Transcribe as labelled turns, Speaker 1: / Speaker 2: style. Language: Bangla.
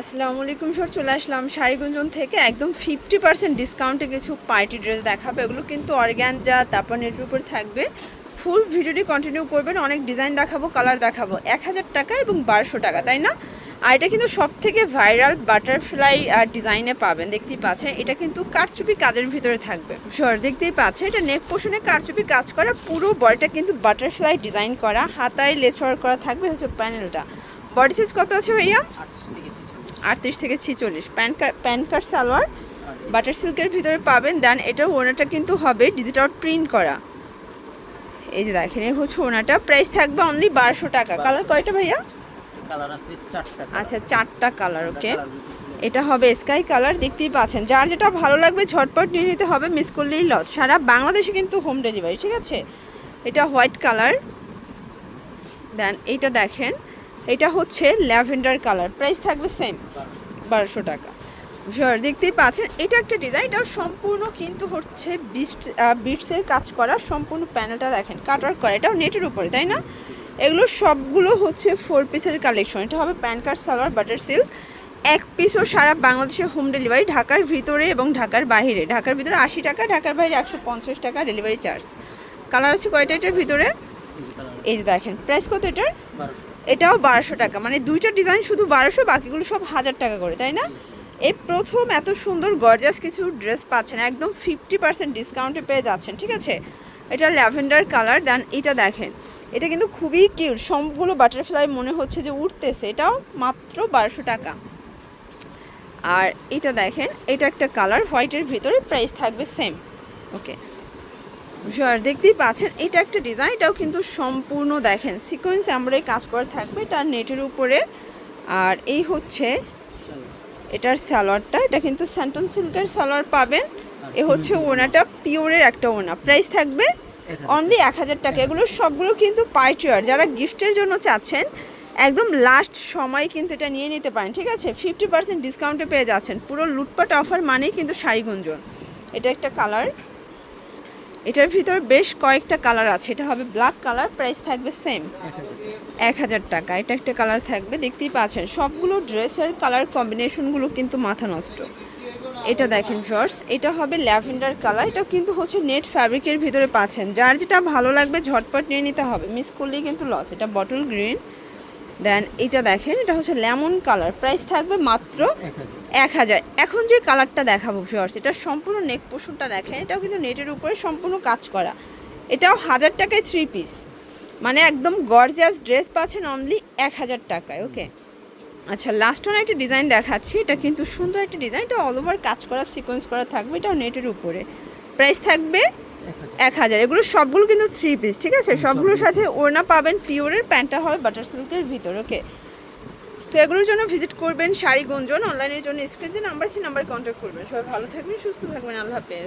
Speaker 1: আসসালামু আলাইকুম স্যার, চলে আসলাম শাড়িগুঞ্জন থেকে। একদম ফিফটি পার্সেন্ট ডিসকাউন্টে কিছু পার্টি ড্রেস দেখাবে। এগুলো কিন্তু অর্গ্যানজা তারপর নেটের উপর থাকবে। ফুল ভিডিওটি কন্টিনিউ করবেন, অনেক ডিজাইন দেখাবো কালার দেখাবো। এক হাজার টাকা এবং বারোশো টাকা, তাই না? আর এটা কিন্তু সব থেকে ভাইরাল বাটারফ্লাই ডিজাইনে পাবেন, দেখতেই পাচ্ছেন। এটা কিন্তু কারচুপি কাজের ভিতরে থাকবে। সর দেখতেই পাচ্ছেন, এটা নেক পোষণে কারচুপি কাজ করা, পুরো বডিটা কিন্তু বাটারফ্লাই ডিজাইন করা, হাতায় লেস করা থাকবে, হচ্ছে প্যানেলটা বডি সাইজ কত আছে ভাইয়া? আটত্রিশ থেকে ছিচল্লিশ। Pan card pan card salwar butter সিল্কের ভিতরে পাবেন। দেন এটা ওনাটা কিন্তু হবে ডিজিটাল প্রিন্ট করা। এই যে দেখেন এই হচ্ছে ওনাটা। প্রাইস থাকবে অনলি বারোশো টাকা। কালার কয়টা ভাইয়া? আচ্ছা চারটা কালার ওকে এটা হবে স্কাই কালার দেখতেই পাচ্ছেন। যার যেটা ভালো লাগবে ঝটপট নিয়ে নিতে হবে মিস করলেই লস সারা বাংলাদেশে কিন্তু হোম ডেলিভারি ঠিক আছে? এটা হোয়াইট কালার দেন এইটা দেখেন। এটা হচ্ছে ল্যাভেন্ডার কালার। প্রাইস থাকবে সেম বারোশো টাকা। শিওর দেখতেই পাচ্ছেন, এটা একটা ডিজাইন এটাও সম্পূর্ণ কিন্তু হচ্ছে বিস্ট বিটসের কাজ করা, সম্পূর্ণ প্যানেলটা দেখেন কাটার করা, এটাও নেটের উপরে, তাই না? এগুলো সবগুলো হচ্ছে ফোর পিসের কালেকশন এটা হবে pan card salwar butter silk এক পিসও সারা বাংলাদেশে হোম ডেলিভারি ঢাকার ভিতরে এবং ঢাকার বাইরে। ঢাকার ভিতরে আশি টাকা, ঢাকার বাইরে একশো পঞ্চাশ টাকা ডেলিভারি চার্জ কালার আছে কয়টা এটার ভিতরে? এই যে দেখেন প্রাইস কত এটার? এটাও বারোশো টাকা। মানে দুইটা ডিজাইন শুধু বারোশো, বাকিগুলো সব হাজার টাকা করে, তাই না? এই প্রথম এত সুন্দর গর্জাস কিছু ড্রেস পাচ্ছেন, একদম ফিফটি পার্সেন্ট ডিসকাউন্টে পেয়ে যাচ্ছেন, ঠিক আছে? এটা ল্যাভেন্ডার কালার, দেন এটা দেখেন। এটা কিন্তু খুবই কিউট সবগুলো বাটারফ্লাই মনে হচ্ছে যে উঠতেছে, এটাও মাত্র বারোশো টাকা। আর এটা দেখেন, এটা একটা কালার হোয়াইটের ভিতরে প্রাইস থাকবে সেম ওকে আর দেখতেই পাচ্ছেন এটা একটা ডিজাইন এটাও কিন্তু সম্পূর্ণ দেখেন। সিকোয়েন্স আমরা কাজ করা থাকবে এটা নেটের উপরে। আর এই হচ্ছে এটার সালোয়ারটা এটা কিন্তু স্যান্টন সিল্কের সালোয়ার পাবেন। এ হচ্ছে ওনাটা পিওরের একটা ওনা। প্রাইস থাকবে অনলি এক হাজার টাকা। এগুলো সবগুলো কিন্তু পার্টিওয়ার যারা গিফটের জন্য চাচ্ছেন একদম লাস্ট সময় কিন্তু এটা নিয়ে নিতে পারেন ঠিক আছে? ফিফটি পার্সেন্ট ডিসকাউন্টে পেয়ে যাচ্ছেন। পুরো লুটপাট অফার মানেই কিন্তু শাড়ি গুঞ্জন। এটা একটা কালার এটার ভিতর বেশ কয়েকটা কালার আছে। এটা হবে ব্ল্যাক কালার প্রাইস থাকবে সেম এক হাজার টাকা। এটা একটা কালার থাকবে, দেখতেই পাচ্ছেন। সবগুলো ড্রেসের কালার কম্বিনেশনগুলো কিন্তু মাথা নষ্ট। এটা দেখেন ফার্স এটা হবে ল্যাভেন্ডার কালার এটা কিন্তু হচ্ছে নেট ফ্যাব্রিকের ভিতরে পাচ্ছেন। যার যেটা ভালো লাগবে ঝটপট নিয়ে নিতে হবে। মিস করলেই কিন্তু লস এটা বটল গ্রিন দেন এটা দেখেন এটা হচ্ছে লেমন কালার। প্রাইস থাকবে মাত্র
Speaker 2: এক হাজার।
Speaker 1: এখন যে কালারটা দেখাবো ভিউয়ার্স এটা সম্পূর্ণ নেক পোষণটা দেখেন এটাও কিন্তু নেটের উপরে সম্পূর্ণ কাজ করা। এটাও হাজার টাকায় থ্রি পিস মানে একদম গর্জিয়াস ড্রেস পাচ্ছেন অনলি এক হাজার টাকায় ওকে আচ্ছা লাস্ট ওয়ান একটা ডিজাইন দেখাচ্ছি এটা কিন্তু সুন্দর একটা ডিজাইন এটা অল ওভার কাজ করা সিকোয়েন্স করা থাকবে এটাও নেটের উপরে। প্রাইস থাকবে এক হাজার। এগুলো সবগুলো কিন্তু থ্রি পিস ঠিক আছে? সবগুলোর সাথে ওড়না পাবেন পিওরের প্যান্টটা হবে বাটার সিল্কের ভিতর ওকে তো এগুলোর জন্য ভিজিট করবেন শাড়ি গুঞ্জন অনলাইনের জন্য স্ক্রিন যে নাম্বার আছে নাম্বার কন্ট্যাক্ট করবেন। সবাই ভালো থাকবেন সুস্থ থাকবেন আল্লাহ হাফেজ।